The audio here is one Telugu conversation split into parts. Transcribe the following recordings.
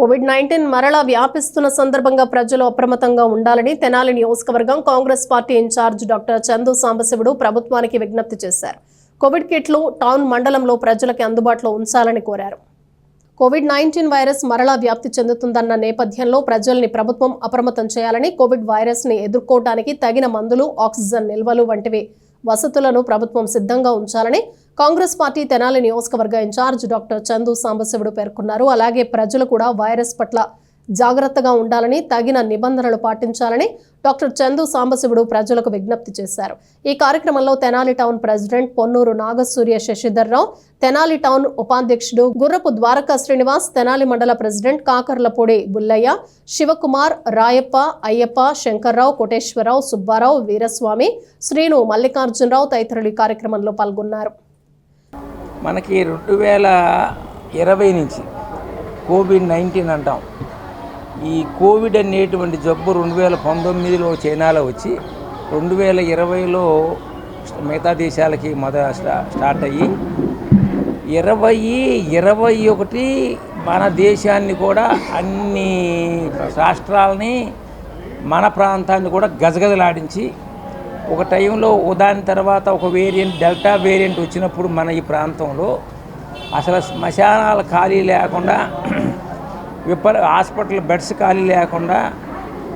కోవిడ్ నైన్టీన్ మరలా వ్యాపిస్తున్న సందర్భంగా ప్రజలు అప్రమత్తంగా ఉండాలని తెనాలి నియోజకవర్గం Congress party incharge doctor Chandu Sambasivudu ప్రభుత్వానికి విజ్ఞప్తి చేశారు. కోవిడ్ కిట్లు టౌన్ మండలంలో ప్రజలకి అందుబాటులో ఉంచాలని కోరారు. కోవిడ్ నైన్టీన్ వైరస్ మరలా వ్యాప్తి చెందుతుందన్న నేపథ్యంలో ప్రజల్ని ప్రభుత్వం అప్రమత్తం చేయాలని కోవిడ్ వైరస్ని ఎదుర్కోవడానికి తగిన మందులు ఆక్సిజన్ నిల్వలు వంటివి వసతులను ప్రభుత్వం సిద్ధంగా ఉంచాలని కాంగ్రెస్ పార్టీ తెనాలి నియోజకవర్గ ఇన్ఛార్జ్ డాక్టర్ చందు సాంబశివుడు పేర్కొన్నారు. అలాగే ప్రజలు కూడా వైరస్ పట్ల జాగ్రత్తగా ఉండాలని తగిన నిబంధనలు పాటించాలని డాక్టర్ చందు సాంబశివుడు ప్రజలకు విజ్ఞప్తి చేశారు. ఈ కార్యక్రమంలో Tenali town president Ponnuru Nagasurya Sasidhar Rao Tenali town ఉపాధ్యక్షుడు గుర్రపు ద్వారకా శ్రీనివాస్ తెనాలి మండల ప్రెసిడెంట్ కాకర్లపూడి బుల్లయ్య శివకుమార్ రాయప్ప అయ్యప్ప శంకర్రావు కోటేశ్వరరావు సుబ్బారావు వీరస్వామి శ్రీను మల్లికార్జునరావు తదితరులు ఈ కార్యక్రమంలో పాల్గొన్నారు. మనకి రెండు వేల ఇరవై నుంచి కోవిడ్ నైన్టీన్ అంటాం. ఈ కోవిడ్ అనేటువంటి జబ్బు రెండు వేల పంతొమ్మిదిలో చైనాలో వచ్చి రెండు వేల ఇరవైలో మిగతా దేశాలకి మొదట స్టార్ట్ అయ్యి ఇరవై ఇరవై ఒకటి మన దేశాన్ని కూడా అన్ని రాష్ట్రాలని మన ప్రాంతాన్ని కూడా గజగజలాడించి ఒక టైంలో దాని తర్వాత ఒక వేరియంట్ డెల్టా వేరియంట్ వచ్చినప్పుడు మన ఈ ప్రాంతంలో అసలు శ్మశానాలు ఖాళీ లేకుండా విపర హాస్పిటల్ బెడ్స్ ఖాళీ లేకుండా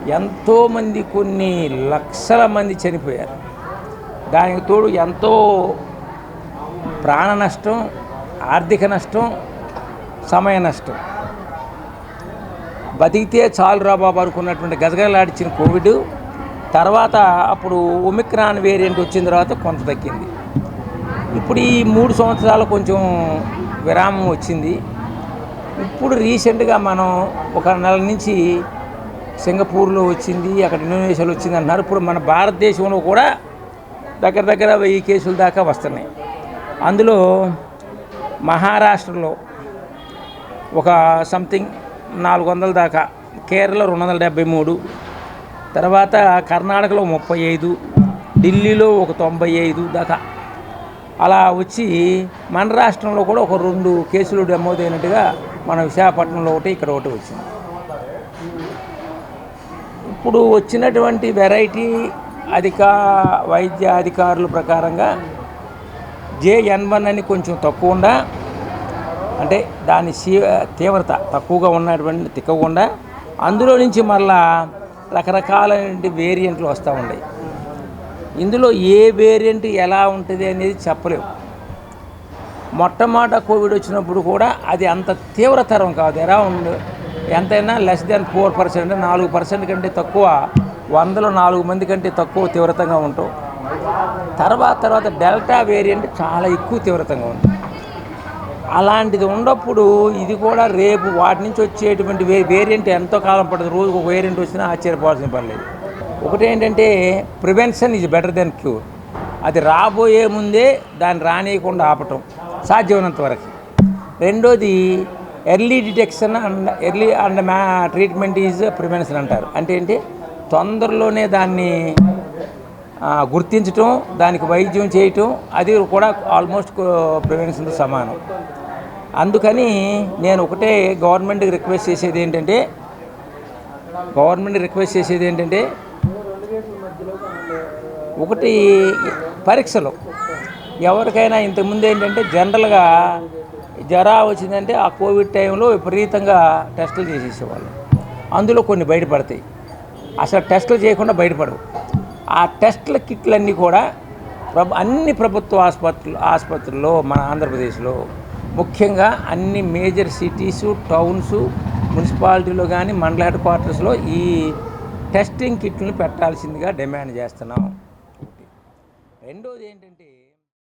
ఎంతోమంది కొన్ని లక్షల మంది చనిపోయారు. దానికి తోడు ఎంతో ప్రాణ నష్టం ఆర్థిక నష్టం సమయ నష్టం. బతికితే చాలు రాబాబు అనుకున్నటువంటి గజగజలాడిచ్చిన కోవిడ్. తర్వాత అప్పుడు ఒమిక్రాన్ వేరియంట్ వచ్చిన తర్వాత కొంత తగ్గింది. ఇప్పుడు ఈ మూడు సంవత్సరాలు కొంచెం విరామం వచ్చింది. ఇప్పుడు రీసెంట్గా మనం ఒక నెల నుంచి సింగపూర్లో వచ్చింది అక్కడ ఇండోనేషియాలో వచ్చింది అంటున్నారు. ఇప్పుడు మన భారతదేశంలో కూడా దగ్గర దగ్గర వెయ్యి కేసుల దాకా వస్తున్నాయి. అందులో మహారాష్ట్రలో ఒక సంథింగ్ నాలుగు వందల దాకా కేరళ రెండు వందల డెబ్బై మూడు తర్వాత కర్ణాటకలో ముప్పై ఐదు ఢిల్లీలో ఒక తొంభై ఐదు దాకా అలా వచ్చి మన రాష్ట్రంలో కూడా ఒక రెండు కేసులు నమోదైనట్టుగా మన విశాఖపట్నంలో ఒకటి ఇక్కడ ఒకటి వచ్చింది. ఇప్పుడు వచ్చినటువంటి వెరైటీ అధిక వైద్య అధికారుల ప్రకారంగా జేఎన్ వన్ అని కొంచెం తక్కువ ఉండా అంటే దాని తీవ్రత తక్కువగా ఉన్నటువంటి తిక్కకుండా అందులో నుంచి మళ్ళా రకరకాలైన వేరియంట్లు వస్తూ ఉన్నాయి. ఇందులో ఏ వేరియంట్ ఎలా ఉంటుంది అనేది చెప్పలేము మొట్టమొదట కోవిడ్ వచ్చినప్పుడు కూడా అది అంత తీవ్రతరం కాదు. ఎలా ఉంది ఎంతైనా లెస్ దాన్ ఫోర్ పర్సెంట్ నాలుగు పర్సెంట్ కంటే తక్కువ వందలో నాలుగు మంది కంటే తక్కువ తీవ్రతంగా ఉంటాం తర్వాత తర్వాత డెల్టా వేరియంట్ చాలా ఎక్కువ తీవ్రతంగా ఉంది. అలాంటిది ఉన్నప్పుడు ఇది కూడా రేపు వాటి నుంచి వచ్చేటువంటి వే వేరియంట్ ఎంతో కాలం పడుతుంది. రోజుకు ఒక వేరియంట్ వచ్చినా ఆశ్చర్యపోవాల్సిన పర్లేదు ఒకటి ఏంటంటే prevention is better than cure అది రాబోయే ముందే దాన్ని రానియకుండా ఆపటం సాధ్యమైనంత వరకు. రెండోది early detection and early and మ్యా ట్రీట్మెంట్ ఈజ్ ప్రివెన్షన్ అంటారు. అంటే ఏంటి? తొందరలోనే దాన్ని గుర్తించటం దానికి వైద్యం చేయటం అది కూడా ఆల్మోస్ట్ ప్రివెన్షన్తో సమానం. అందుకని నేను ఒకటే గవర్నమెంట్కి రిక్వెస్ట్ చేసేది ఏంటంటే గవర్నమెంట్ రిక్వెస్ట్ చేసేది ఏంటంటే ఒకటి పరీక్షలు. ఎవరికైనా ఇంతకుముందు ఏంటంటే జనరల్గా జ్వరా వచ్చిందంటే ఆ కోవిడ్ టైంలో విపరీతంగా టెస్టులు చేసేసేవాళ్ళు. అందులో కొన్ని బయటపడతాయి. అసలు టెస్టులు చేయకుండా బయటపడవు. ఆ టెస్టుల కిట్లన్నీ కూడా ప్రభు అన్ని ప్రభుత్వ ఆసుపత్రులు ఆసుపత్రుల్లో మన ఆంధ్రప్రదేశ్లో ముఖ్యంగా అన్ని మేజర్ సిటీసు టౌన్సు మున్సిపాలిటీలో కానీ మండల హెడ్ క్వార్టర్స్లో ఈ టెస్టింగ్ కిట్లను పెట్టాల్సిందిగా డిమాండ్ చేస్తున్నాం. రెండోది ఏంటంటే